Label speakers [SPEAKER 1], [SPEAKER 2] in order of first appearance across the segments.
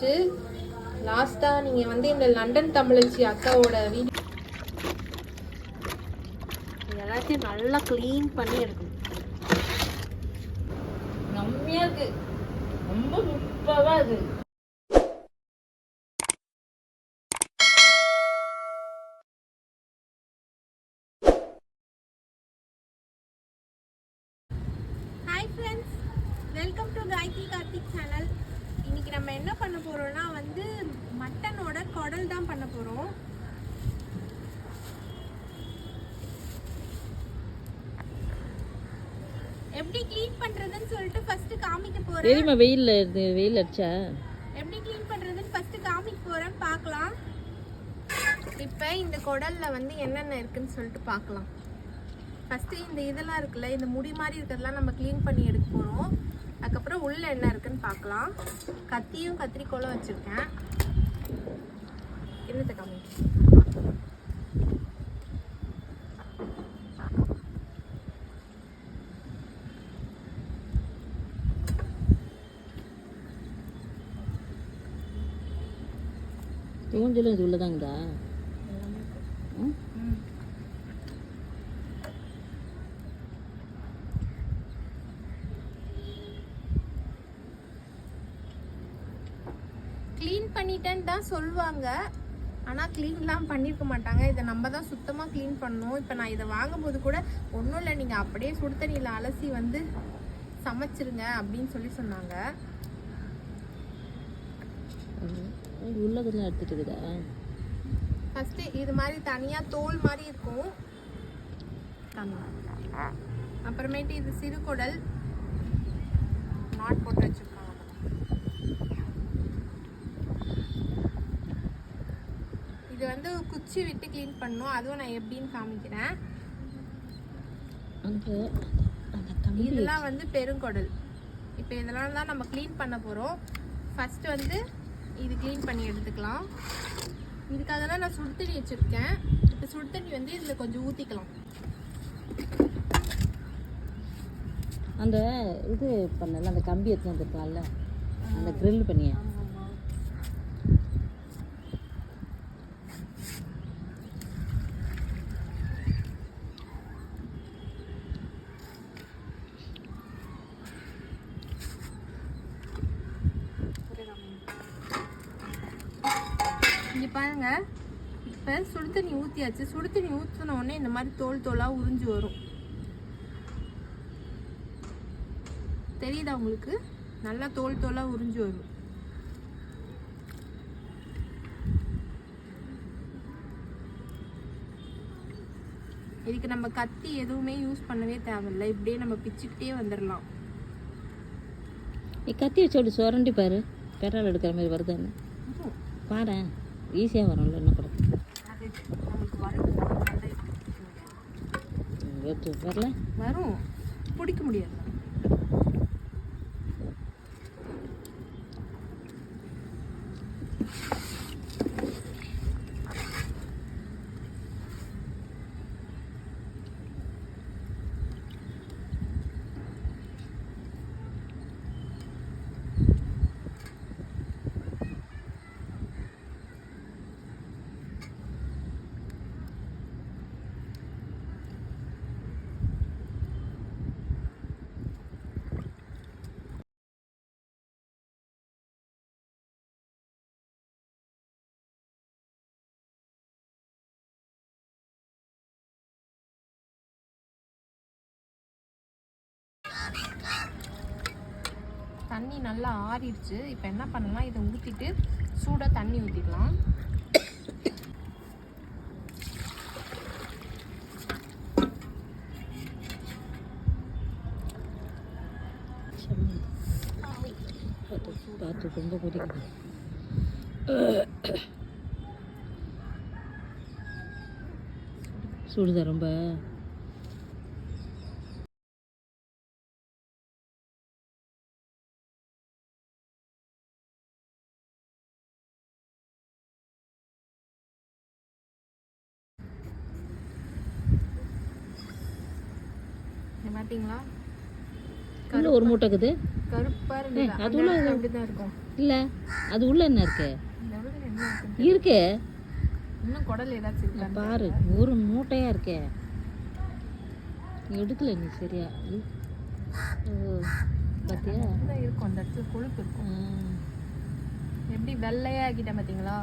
[SPEAKER 1] முடிச்சாச்சு லாஸ்ட்டாக நீங்கள் வந்து இந்த லண்டன் தமிழச்சி அக்காவோட வீடியோ எல்லாத்தையும் நல்லா க்ளீன் பண்ணி எடுக்கணும்.
[SPEAKER 2] செம்மையா இருக்கு. ரொம்ப சூப்பரா இருக்கு
[SPEAKER 1] hi friends welcome to Gayathri Karthik channel இன்னைக்கு நம்ம என்ன பண்ண போறோம்னா வந்து மட்டனோட குடல் தான் பண்ண போறோம் எப்படி க்ளீன் பண்றதுன்னு சொல்லிட்டு ஃபர்ஸ்ட் காமிக்க போறேன்.
[SPEAKER 2] தெரியுமா வெயில்ல இருந்து வெயில் அடிச்சா?
[SPEAKER 1] எப்படி க்ளீன் பண்றதுன்னு ஃபர்ஸ்ட் காமிக்க போறேன். பார்க்கலாம். இப்போ இந்த குடல்ல வந்து என்னென்ன இருக்குன்னு சொல்லிட்டு பார்க்கலாம். ஃபர்ஸ்ட் இந்த இதெல்லாம் இருக்குல்ல இந்த முடி மாதிரி இருக்கிறதெல்லாம் நம்ம க்ளீன் பண்ணி எடுக்க போறோம். அதுக்கப்புறம் உள்ள என்ன இருக்குன்னு பார்க்கலாம். கத்தியும் கத்திரிக்கோலும் வச்சிருக்கேன். என்னத்தை காமி
[SPEAKER 2] தூஞ்சலும் இது உள்ளதாங்கதா?
[SPEAKER 1] க்ளீன் பண்ணிட்டேன்னு தான் சொல்லுவாங்க. ஆனால் க்ளீன்லாம் பண்ணியிருக்க மாட்டாங்க. இதை நம்ம தான் சுத்தமாக க்ளீன் பண்ணணும். இப்போ நான் இதை வாங்கும்போது கூட ஒன்றும் இல்லை. நீங்கள் அப்படியே சுடு தண்ணியில் அலசி வந்து சமைச்சிருங்க அப்படின்னு சொல்லி சொன்னாங்க.
[SPEAKER 2] இது உள்ளதெல்லாம் எடுத்துட்டு இருக்குதா
[SPEAKER 1] ஃபஸ்ட்டு இது மாதிரி தனியாக தோல் மாதிரி இருக்கும். அப்புறமேட்டு இது சிறுகுடல் நாட் போட்டு வச்சுருக்காங்க. இது வந்து குச்சி விட்டு க்ளீன் பண்ணணும். அதுவும் நான் எப்படின்னு காமிக்கிறேன். இதெல்லாம் வந்து பெருங்குடல். இப்போ இதெல்லாம் தான் நம்ம க்ளீன் பண்ண போகிறோம் ஃபர்ஸ்ட் வந்து இது க்ளீன் பண்ணி எடுத்துக்கலாம். இதுக்காக தான் நான் சுடு தண்ணி வச்சுருக்கேன். இப்போ சுடு தண்ணி வந்து இதில் கொஞ்சம் ஊற்றிக்கலாம்
[SPEAKER 2] அந்த இது பண்ணல அந்த கம்பி எடுத்து வந்துருக்கான்ல அந்த grill பண்ணிய
[SPEAKER 1] இங்கே பாருங்க இப்போ சுடு தண்ணி ஊற்றியாச்சு சுடு தண்ணி ஊற்றின உடனே இந்த மாதிரி தோல் தோலாக உறிஞ்சு வரும். தெரியுதா உங்களுக்கு? நல்லா தோல் தோலாக உறிஞ்சு வரும். இதுக்கு நம்ம கத்தி எதுவுமே யூஸ் பண்ணவே தேவையில்லை. இப்படியே நம்ம பிச்சுக்கிட்டே வந்துடலாம்
[SPEAKER 2] நீ கத்தி வச்சோடு சுரண்டி பாரு. பெட்ரோல் எடுக்கிற மாதிரி வருதான்னு பாரு. ஈஸியாக வரும்ல என்ன கூட வெட்டு வரல
[SPEAKER 1] வரும். பிடிக்க முடியாது. தண்ணி நல்லா ஆறிடுச்சு. இப்போ என்ன பண்ணலாம்? இதை ஊற்றிட்டு சூடாக தண்ணி ஊற்றிக்கலாம்
[SPEAKER 2] சூடாக ரொம்ப கொதிக்குது. சுடுதா ரொம்ப?
[SPEAKER 1] இங்க பார்த்தீங்களா
[SPEAKER 2] உள்ள ஒரு மூட்டை இருக்குது
[SPEAKER 1] கருப்பா இருந்தது
[SPEAKER 2] அது உள்ள இல்லை அது உள்ள என்ன இருக்கு? இருக்கு.
[SPEAKER 1] இன்னும் குடல் ஏதாச்சும் இருக்கா
[SPEAKER 2] பாரு ஒரு மூட்டையா இருக்கே. எடுக்கல நீ சரியா? பார்த்தியா
[SPEAKER 1] இருக்கும் அந்த இடத்துல கொழுப்பு இருக்கும். எப்படி வெள்ளையா ஆக்கிட்டேன் பாத்தீங்களா?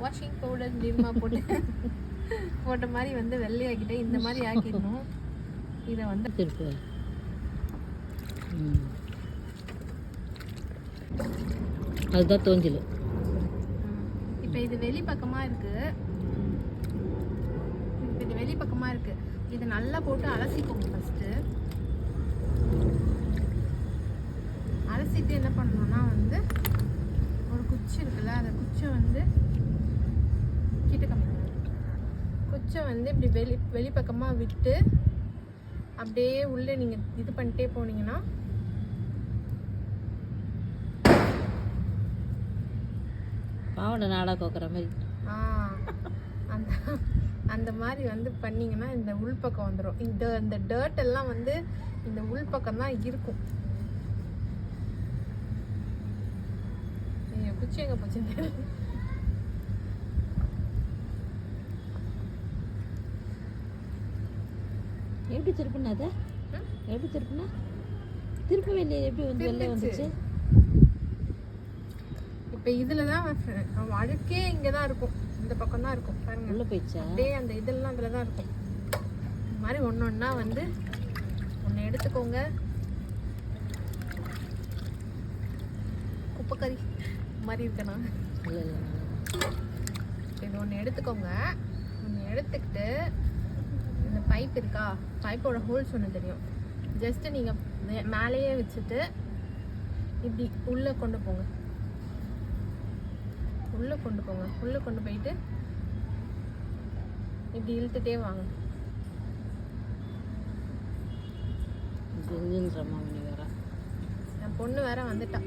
[SPEAKER 1] வாஷிங் பவுடர் நிர்மா போட்டு போட்ட மாதிரி வந்து வெள்ளையாக்கிட்டேன். இந்த மாதிரி ஆக்கிடணும். இதை வந்து
[SPEAKER 2] ம். அதுதான் தோஞ்சல்
[SPEAKER 1] இப்போ இது வெளி பக்கமாக இருக்கு. இப்போ இது வெளி பக்கமாக இருக்கு. இது நல்லா போட்டு அலசிக்கோங்க ஃபஸ்ட்டு அலசிட்டு என்ன பண்ணணும்னா வந்து ஒரு குச்சி இருக்குல்ல அந்த குச்சை வந்து கிட்ட கம்மி குச்சை வந்து இப்படி வெளி வெளிப்பக்கமாக விட்டு அப்படியே உள்ளே நீங்கள் இது பண்ணிட்டே போனீங்கன்னா
[SPEAKER 2] பாவடை நாடா கோக்குற மாதிரி.
[SPEAKER 1] அந்த அந்த மாதிரி வந்து பண்ணீங்கன்னா இந்த உள்பக்கம் வந்துடும் இந்த இந்த டர்ட் எல்லாம் வந்து இந்த உள்பக்கம் தான் இருக்கும். ஐயோ, குச்சி எங்க தெரியல.
[SPEAKER 2] எப்படி திருப்பினா அதை? எப்படி திருப்பினா? திருப்பவே இல்லையே எப்படி வந்து வெளில வந்துச்சு?
[SPEAKER 1] இப்ப இதுல தான் அவன் அழுக்கே இங்க தான் இருக்கும். இந்த பக்கம் தான் இருக்கும். பாருங்க.
[SPEAKER 2] உள்ள போயிடுச்சா?
[SPEAKER 1] அப்படியே அந்த இதெல்லாம் அதுல தான் இருக்கும். இந்த மாதிரி ஒன்று ஒன்றா வந்து ஒன்று எடுத்துக்கோங்க. குப்பைக்கறி மாதிரி
[SPEAKER 2] இல்லை
[SPEAKER 1] இது ஒன்று எடுத்துக்கோங்க. ஒன்று எடுத்துக்கிட்டு இந்த பைப் இருக்கா? பைப்போட ஹோல்ஸ் ஒன்று தெரியும். ஜஸ்ட் நீங்கள் மேலேயே வச்சுட்டு இப்படி உள்ளே கொண்டு போங்க. உள்ளே கொண்டு போங்க. உள்ளே கொண்டு போயிட்டு இப்படி இழுத்துட்டே வாங்க.
[SPEAKER 2] வேற.
[SPEAKER 1] என் பொண்ணு வேற வந்துட்டா.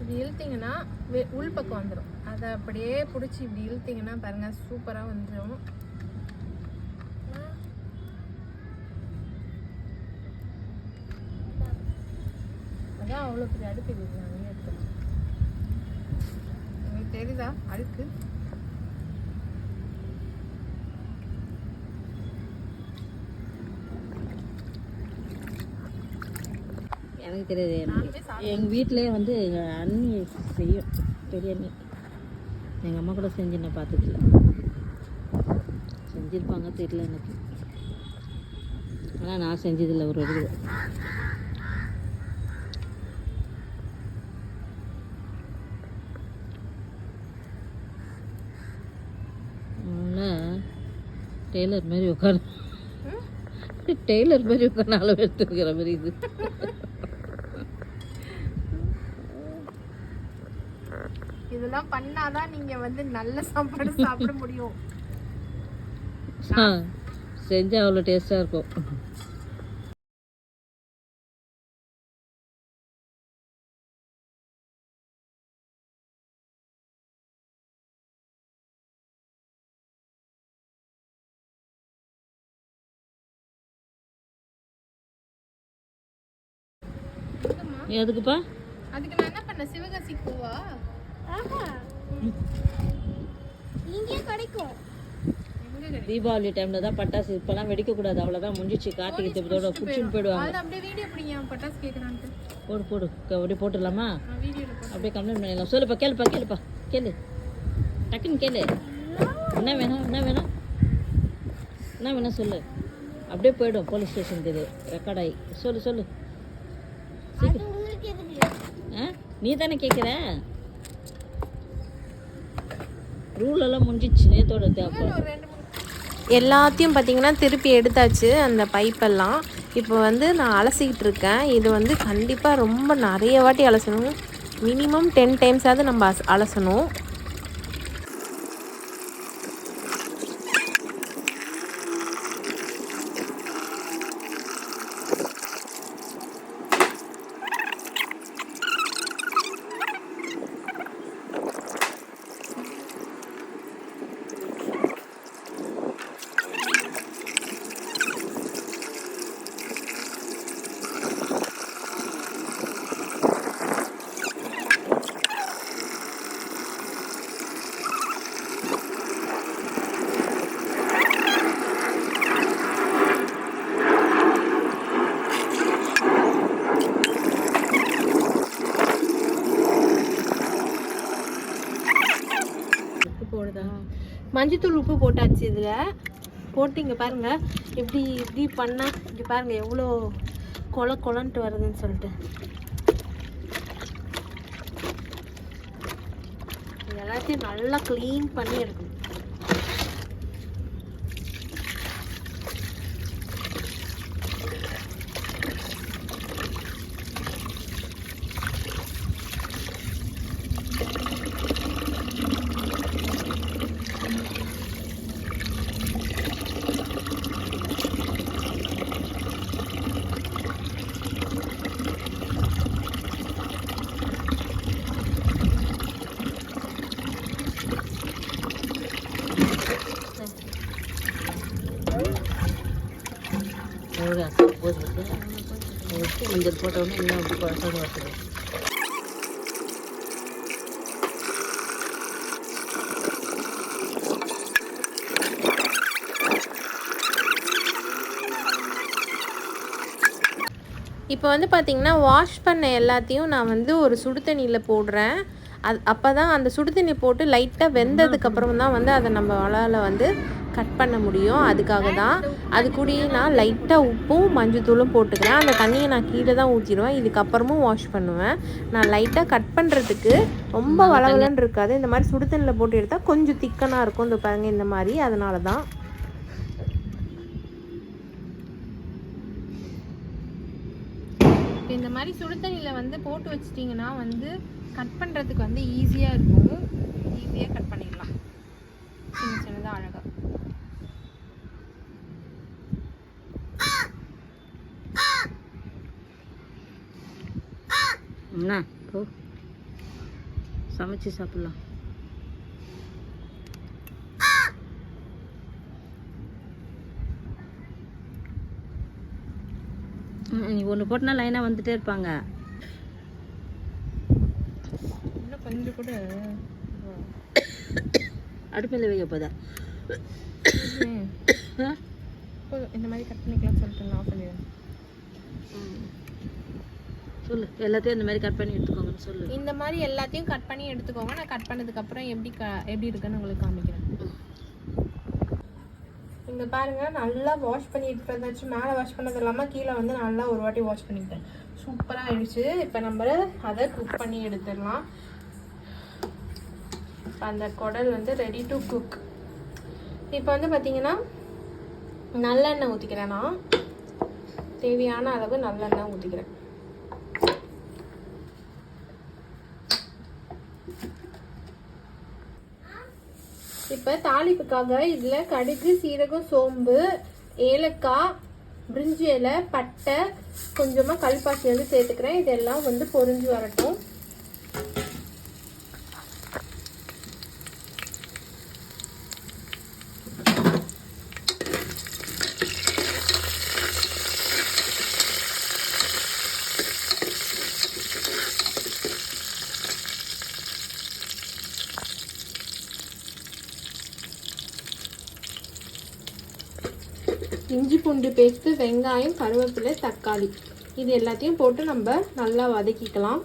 [SPEAKER 1] இப்படி இழுத்தீங்கன்னா வெ- உள்பக்கம் வந்துடும் அதை அப்படியே பிடிச்சி இப்படி இழுத்தீங்கன்னா பாருங்க சூப்பராக வந்துடும் அவ்வளோ பெரிய அடுப்பு இது நாங்களே எடுத்தோம் உங்களுக்கு தெரியுதா? அடுக்கு.
[SPEAKER 2] எனக்கு தெரியாது. எங்கள் வீட்டிலேயே வந்து எங்கள் அண்ணி செய்யும். பெரிய அண்ணி. எங்கள் அம்மா கூட செஞ்சு நான் பார்த்ததில்ல. செஞ்சுருப்பாங்க தெரியல எனக்கு. ஆனால் நான் செஞ்சதில்லை ஒரு இது டெய்லர் மாதிரி உட்காந்து? டெய்லர் மாதிரி உட்காந்து அளவு எடுத்துருக்கிற மாதிரி இது
[SPEAKER 1] இதெல்லாம் பண்ணாதான் நீங்க வந்து நல்ல சாப்பாடு சாப்பிட முடியும்
[SPEAKER 2] செஞ்சால் அவ்வளோ டேஸ்ட்டாக இருக்கும் எதுக்குப்பா?
[SPEAKER 1] அதுக்கு நான் என்ன பண்ண? சிவகாசி பூவா? இங்கே கிடைக்கும்.
[SPEAKER 2] தீபாவளி டைமில் தான் பட்டாசு இப்போலாம் வெடிக்கக்கூடாது. அவ்வளோதான் முடிஞ்சிச்சு. கார்த்திகை தீபத்தோட பிடிச்சின்னு போயிடுவாங்க.
[SPEAKER 1] அப்படியே வீடியோ பிடிங்க. பட்டாசு கேக்குறான்ட்டு.
[SPEAKER 2] போடு போடு. அப்படியே போட்டுடலாமா? அப்படியே கம்ப்ளைண்ட் பண்ணிடலாம். சொல்லுப்பா கேளுப்பா கேளுப்பா. கேளு. டக்குன்னு கேளு. என்ன வேணும் என்ன வேணும் என்ன வேணும் சொல்லு. அப்படியே போயிடும். போலீஸ் ஸ்டேஷனுக்கு இது. ரெக்கார்ட் ஆகி. சொல்லு சொல்லு. நீ தானே கேட்குற ரூல் எல்லாம் முடிஞ்சிச்சு நேத்தோட தேவை
[SPEAKER 1] எல்லாத்தையும் பார்த்தீங்கன்னா திருப்பி எடுத்தாச்சு அந்த பைப்பெல்லாம் இப்போ வந்து நான் அலசிக்கிட்டு இருக்கேன். இது வந்து கண்டிப்பாக ரொம்ப நிறைய வாட்டி அலசணும். மினிமம் டென் டைம்ஸாவது நம்ம அலசணும். மஞ்சத்தூள் உப்பு போட்டாச்சு இதில். போட்டு இங்கே பாருங்கள் இப்படி இப்படி பண்ணால் இப்படி பாருங்கள் எவ்வளோ கொல கொலன்ட்டு வருதுன்னு சொல்லிட்டு. எல்லாத்தையும் நல்லா க்ளீன் பண்ணி எடுக்கணும்
[SPEAKER 2] எவ்வளோ அசல் போதும் உப்பு மஞ்சள் போட்ட இன்னும் அப்படி குழந்தை வருது
[SPEAKER 1] இப்போ வந்து பார்த்திங்கன்னா வாஷ் பண்ண எல்லாத்தையும் நான் வந்து ஒரு சுடு தண்ணியில் போடுறேன். அது அப்போ தான் அந்த சுடு தண்ணி போட்டு லைட்டாக வெந்ததுக்கப்புறம் தான் வந்து அதை நம்ம வளால வந்து கட் பண்ண முடியும். அதுக்காக தான் அது கூடயே நான் லைட்டாக உப்பும் மஞ்சத்தூளும் போட்டுக்கிறேன். அந்த தண்ணியை நான் கீழே தான் ஊற்றிடுவேன் இதுக்கப்புறமும் வாஷ் பண்ணுவேன். நான் லைட்டாக கட் பண்ணுறதுக்கு ரொம்ப வளவலன்னு இருக்காது. இந்த மாதிரி சுடு தண்ணியில் போட்டு எடுத்தால் கொஞ்சம் திக்கனாக இருக்கும். இந்த பாருங்க இந்த மாதிரி. அதனால தான் இந்த மாதிரி சுடு தண்ணியில் வந்து போட்டு வச்சிட்டிங்கன்னா வந்து கட் பண்ணுறதுக்கு வந்து ஈஸியாக இருக்கும். ஈஸியாக கட் பண்ணிடலாம். சின்ன சின்னதாக அழகாக
[SPEAKER 2] என்ன? போ. சமைச்சு சாப்பிட்லாம். நீ ஒன்று போட்டினா லைனாக வந்துட்டே இருப்பாங்க.
[SPEAKER 1] கொஞ்சம் கூட?
[SPEAKER 2] அடுப்பில் வைக்க போதா
[SPEAKER 1] போதும் இந்த மாதிரி கட் பண்ணிக்கலாம் சொல்லிட்டு நான் ஆஃப் பண்ணிடுவேன்
[SPEAKER 2] சொல்லு எல்லாத்தையும் இந்த மாதிரி கட் பண்ணி எடுத்துக்கோங்கன்னு சொல்லு.
[SPEAKER 1] இந்த மாதிரி எல்லாத்தையும் கட் பண்ணி எடுத்துக்கோங்க. நான் கட் பண்ணதுக்கப்புறம் எப்படி க எப்படி இருக்குன்னு உங்களுக்கு காமிக்கிறேன். இங்க பாருங்க நல்லா வாஷ் பண்ணி எடுத்து வந்தாச்சு. மேலே வாஷ் பண்ணது இல்லாமல் கீழே வந்து நல்லா ஒரு வாட்டி வாஷ் பண்ணிட்டேன் சூப்பராக ஆயிடுச்சு. இப்போ நம்ம அதை குக் பண்ணி எடுத்துடலாம். இப்போ அந்த குடல் வந்து ரெடி டு குக் இப்போ வந்து பார்த்தீங்கன்னா நல்லெண்ணெய் ஊற்றிக்கிறேன் நான். தேவையான அளவு நல்லெண்ணெய் ஊற்றிக்கிறேன் இப்போ தாளிப்புக்காக இதில் கடுகு சீரகம் சோம்பு ஏலக்காய் பிரிஞ்சி இலை பட்டை கொஞ்சமாக கல்பாசி வந்து சேர்த்துக்கிறேன். இதெல்லாம் வந்து பொரிஞ்சு வரட்டும் இஞ்சி பூண்டு பேஸ்ட்டு வெங்காயம் கருவேப்பிலை தக்காளி. இது எல்லாத்தையும் போட்டு நம்ம நல்லா வதக்கிக்கலாம்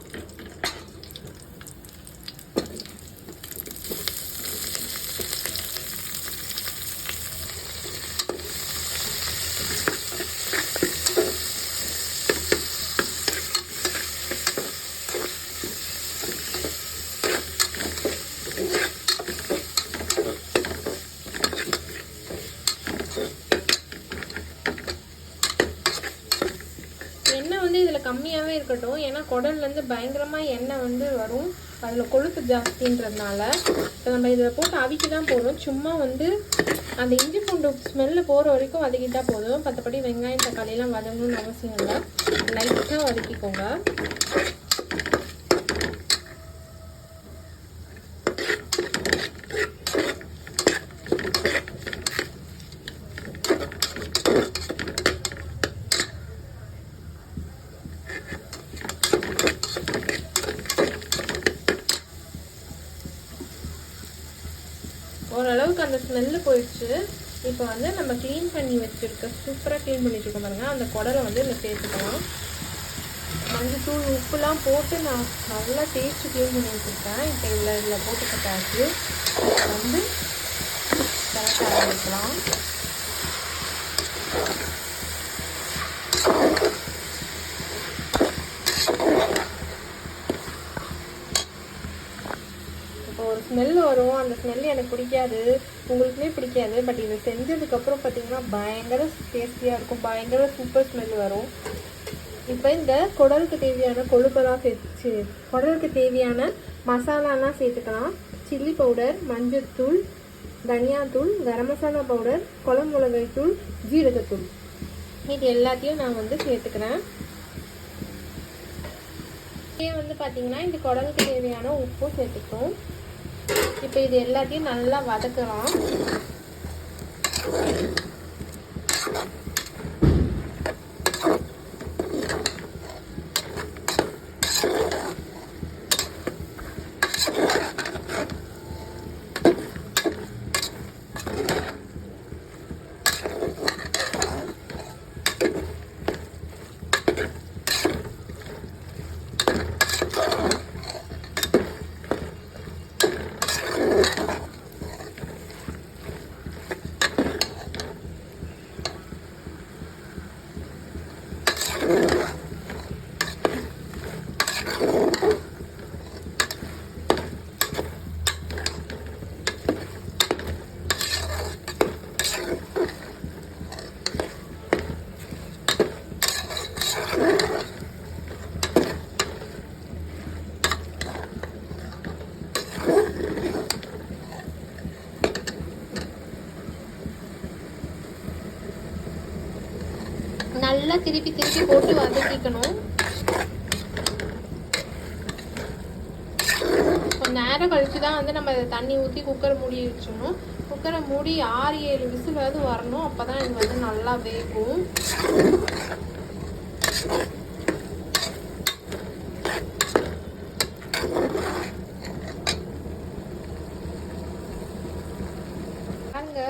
[SPEAKER 1] எண்ணெய் வந்து இதில் கம்மியாகவே இருக்கட்டும் ஏன்னா குடல்லேருந்து பயங்கரமாக எண்ணெய் வந்து வரும். அதில் கொழுப்பு ஜாஸ்தின்றதுனால. இப்போ நம்ம இதில் போட்டு அவிக்கி தான் போடுறோம். சும்மா வந்து அந்த இஞ்சி பூண்டு ஸ்மெல்லு போகிற வரைக்கும் வதக்கிட்டால் போதும். மற்றபடி வெங்காயம் தக்காளியெல்லாம் வதங்கணும்னு அவசியம் இல்லை. லைட்டாக வதக்கிக்கோங்க ஓரளவுக்கு அந்த ஸ்மெல்லு போயிடுச்சு. இப்போ வந்து நம்ம க்ளீன் பண்ணி வச்சுருக்க சூப்பராக க்ளீன் பண்ணி வச்சுருக்கோம் பாருங்க. அந்த குடலை வந்து இதில் சேர்த்துக்கலாம். மஞ்சத்தூள் உப்புலாம் போட்டு நான் நல்லா டேஸ்ட்டு க்ளீன் பண்ணி வச்சுருக்கேன். இப்போ இதில் இதில் போட்டு கட்டாச்சு வந்து கரெக்டாக ஆரம்பிக்கலாம் இப்போ ஒரு ஸ்மெல் வரும். அந்த ஸ்மெல் எனக்கு பிடிக்காது. உங்களுக்குமே பிடிக்காது. பட் இதை செஞ்சதுக்கப்புறம் பார்த்தீங்கன்னா பயங்கர டேஸ்டியாக இருக்கும். பயங்கர சூப்பர் ஸ்மெல் வரும். இப்போ இந்த குடலுக்கு தேவையான கொழுப்பெல்லாம் சேர்த்து குடலுக்கு தேவையான மசாலாலாம் சேர்த்துக்கலாம். சில்லி பவுடர் மஞ்சத்தூள் தனியாத்தூள் கரம் மசாலா பவுடர் குளம் மிளகாய்த்தூள் ஜீரகத்தூள் இது எல்லாத்தையும் நான் வந்து சேர்த்துக்கிறேன். இதே வந்து பார்த்தீங்கன்னா இந்த குடலுக்கு தேவையான உப்பும் சேர்த்துக்கிறோம். இப்போ இது எல்லாத்தையும் நல்லா வதக்கலாம் நல்லா திருப்பி திருப்பி போட்டு வதக்கிக்கணும் கொஞ்சம் நேரம் கழிச்சு தான் வந்து நம்ம தண்ணி ஊற்றி குக்கரை மூடி வச்சிடணும். குக்கரை மூடி ஆறு ஏழு விசிலாவது வரணும். அப்போ தான் இது வந்து நல்லா வேகும் பாருங்க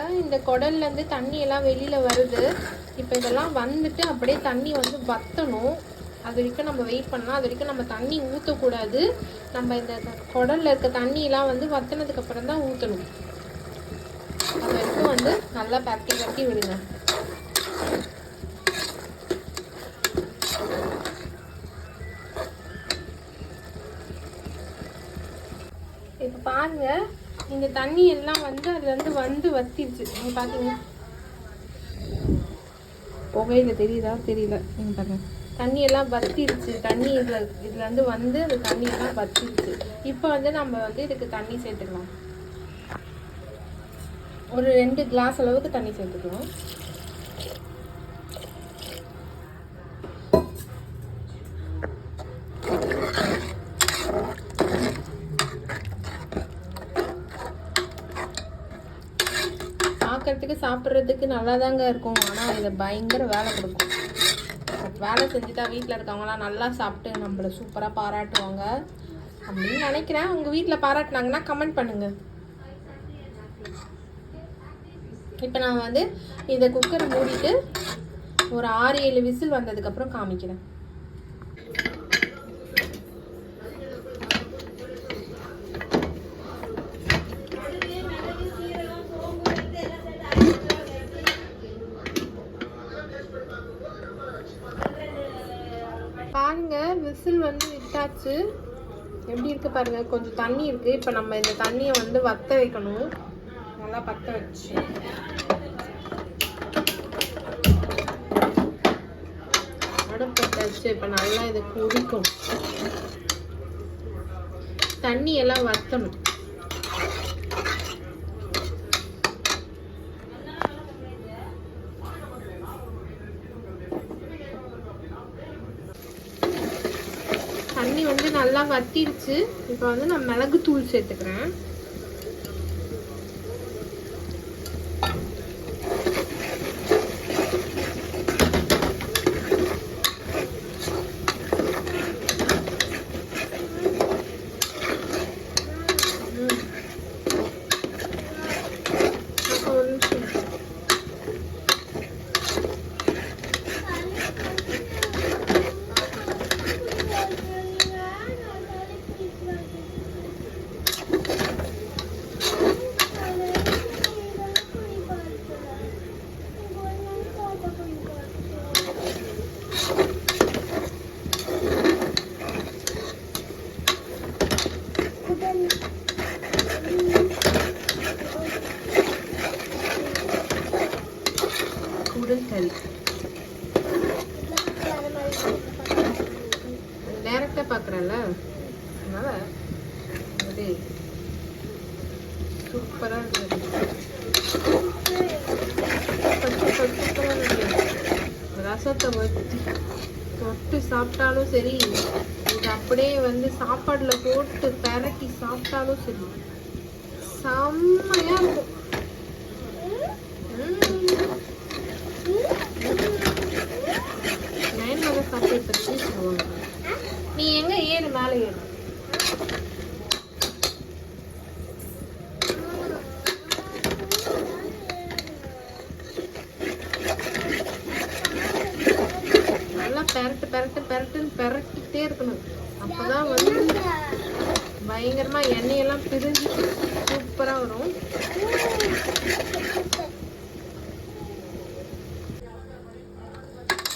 [SPEAKER 1] குடல்லேருந்து தண்ணியெல்லாம் வெளியில் தண்ணி எல்லாம் வருது. இப்போ இதெல்லாம் வந்துட்டு அப்படியே தண்ணி வந்து வத்தணும். அது வரைக்கும் நம்ம வெயிட் பண்ணலாம். அது வரைக்கும் நம்ம தண்ணி ஊற்றக்கூடாது நம்ம இந்த குடலில் இருக்க தண்ணியெல்லாம் வந்து வத்தினதுக்கப்புறம் தான் ஊற்றணும் அது வரைக்கும் வந்து நல்லா பரட்டி பரட்டி விடுங்க. இப்போ பாருங்கள் இந்த தண்ணி எல்லாம் வந்து அதுல இருந்து வந்து வத்திருச்சு. நீங்க பாத்தீங்க புகையில தெரியுதா? தெரியல. நீங்க பாருங்க. தண்ணி எல்லாம் வத்திருச்சு. தண்ணி இதுல இதுல இருந்து வந்து அந்த தண்ணி எல்லாம் வத்திருச்சு. இப்போ வந்து நம்ம வந்து இதுக்கு தண்ணி சேர்த்துக்கலாம். ஒரு ரெண்டு கிளாஸ் அளவுக்கு தண்ணி சேர்த்துக்கலாம். சாப்பிட்றதுக்கு நல்லா தாங்க இருக்கும். ஆனால் இதை பயங்கர வேலை கொடுக்கும். வேலை செஞ்சுட்டா வீட்டில் இருக்கவங்களாம் நல்லா சாப்பிட்டு நம்மளை சூப்பராக பாராட்டுவாங்க. அப்படின்னு நினைக்கிறேன். உங்கள் வீட்டில் பாராட்டினாங்கன்னா கமெண்ட் பண்ணுங்க. இப்போ நான் வந்து இதை குக்கரை மூடிட்டு ஒரு ஆறு ஏழு விசில் வந்ததுக்கப்புறம் காமிக்கிறேன். பாருங்க விசில் வந்து விட்டாச்சு. எப்படி இருக்கு பாருங்க கொஞ்சம் தண்ணி இருக்கு. இப்போ நம்ம இந்த தண்ணியை வந்து வத்த வைக்கணும். நல்லா பத்த வச்சு. அடுப்பத்தை வச்சு இப்போ நல்லா இதை குடிக்கும் தண்ணி எல்லாம் வத்தணும் தண்ணி வந்து நல்லா வத்திடுச்சு இப்போ வந்து நான் மிளகு தூள் சேர்த்துக்கிறேன். சுண்டல் கறி டேரெக்டாக பார்க்குறேன்ல அதனால அது சூப்பராக இருந்தது சூப்பராக இருந்தது ரசத்தை வச்சு தொட்டு சாப்பிட்டாலும் சரி இது அப்படியே வந்து சாப்பாடில் போட்டு பெரட்டி சாப்பிட்டாலும் சரி செம்மையாக இருக்கும் நைன் மகன் சாப்பிட்டு பற்றி சொல்லுவாங்க நீ எங்க ஏறு மேலே ஏறு நல்லா பெரட்டு பெரட்டு பெரட்டுன்னு பெரட்டிக்கிட்டே இருக்கணும். அப்பதான் வந்து பயங்கரமா எண்ணெயெல்லாம் பிரிஞ்சு சூப்பராக வரும்.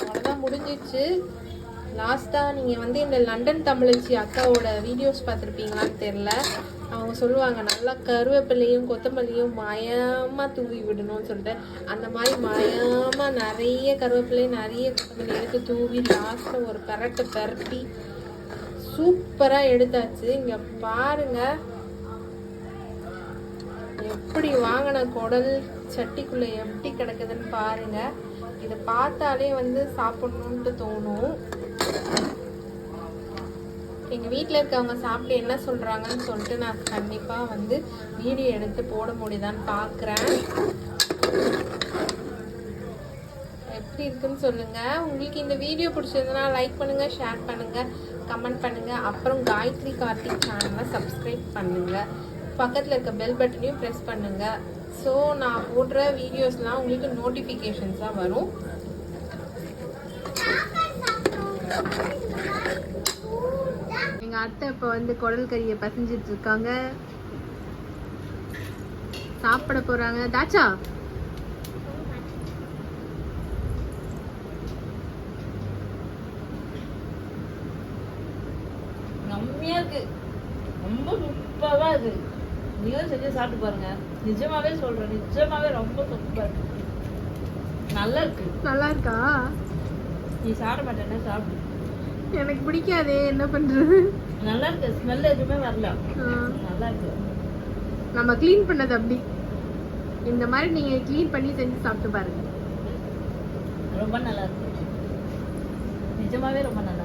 [SPEAKER 1] அவ்வளோதான் முடிஞ்சிச்சு. லாஸ்ட்டாக நீங்கள் வந்து இந்த லண்டன் தமிழச்சி அக்காவோட வீடியோஸ் பார்த்துருப்பீங்களான்னு தெரில அவங்க சொல்லுவாங்க நல்லா கருவேப்பிலையும் கொத்தமல்லியும் மயமாக தூவி விடணும்னு சொல்லிட்டு அந்த மாதிரி மயமாக நிறைய கருவேப்பிலையும் நிறைய கொத்தமல்லி எடுத்து தூவி லாஸ்ட்டில் ஒரு கரெக்டை பரட்டி சூப்பராக எடுத்தாச்சு. இங்கே பாருங்கள் எப்படி வாங்கின குடல் சட்டிக்குள்ளே எப்படி கிடக்குதுன்னு பாருங்கள் இதை பார்த்தாலே வந்து சாப்பிட்ணுன்ட்டு தோணும். எங்கள் வீட்டில் இருக்கவங்க சாப்பிட்டு என்ன சொல்கிறாங்கன்னு சொல்லிட்டு நான் கண்டிப்பாக வந்து வீடியோ எடுத்து போட முடியுதான்னு பார்க்குறேன் எப்படி இருக்குன்னு சொல்லுங்கள் உங்களுக்கு இந்த வீடியோ பிடிச்சிருந்தனா லைக் பண்ணுங்கள் ஷேர் பண்ணுங்கள் கமெண்ட் பண்ணுங்கள் அப்புறம் காயத்ரி கார்த்திக் சேனலை சப்ஸ்கிரைப் பண்ணுங்கள் பக்கத்தில் இருக்க பெல் பட்டனையும் ப்ரெஸ் பண்ணுங்கள் ஸோ நான் போடுற வீடியோஸ்லாம் உங்களுக்கு நோட்டிஃபிகேஷன்ஸாக வரும். அத்தை இப்போ வந்து குடல் கறியை பசஞ்சிட்டு இருக்காங்க. சாப்பிட போறாங்க. தாச்சா?
[SPEAKER 2] செம்மையா இருக்கு. ரொம்ப சூப்பராக இருக்கு. நீங்களும் செஞ்சு சாப்பிட்டு பாருங்க. நிஜமாவே சொல்றேன். நிஜமாவே ரொம்ப சூப்பர் நல்லா இருக்கு.
[SPEAKER 1] நல்லா இருக்கா?
[SPEAKER 2] நீ சாப்பிட மாட்டேன்னா சாப்பிடு.
[SPEAKER 1] எனக்கு பிடிக்காதே. என்ன பண்றது?
[SPEAKER 2] நல்லா இருக்கு ஸ்மெல் எதுவுமே வரல. நல்லா இருக்கு
[SPEAKER 1] நம்ம க்ளீன் பண்ணது அப்படி. இந்த மாதிரி நீங்க க்ளீன் பண்ணி செஞ்சு சாப்பிட்டு பாருங்க.
[SPEAKER 2] ரொம்ப நல்லா இருக்கு நிஜமாவே ரொம்ப நல்லா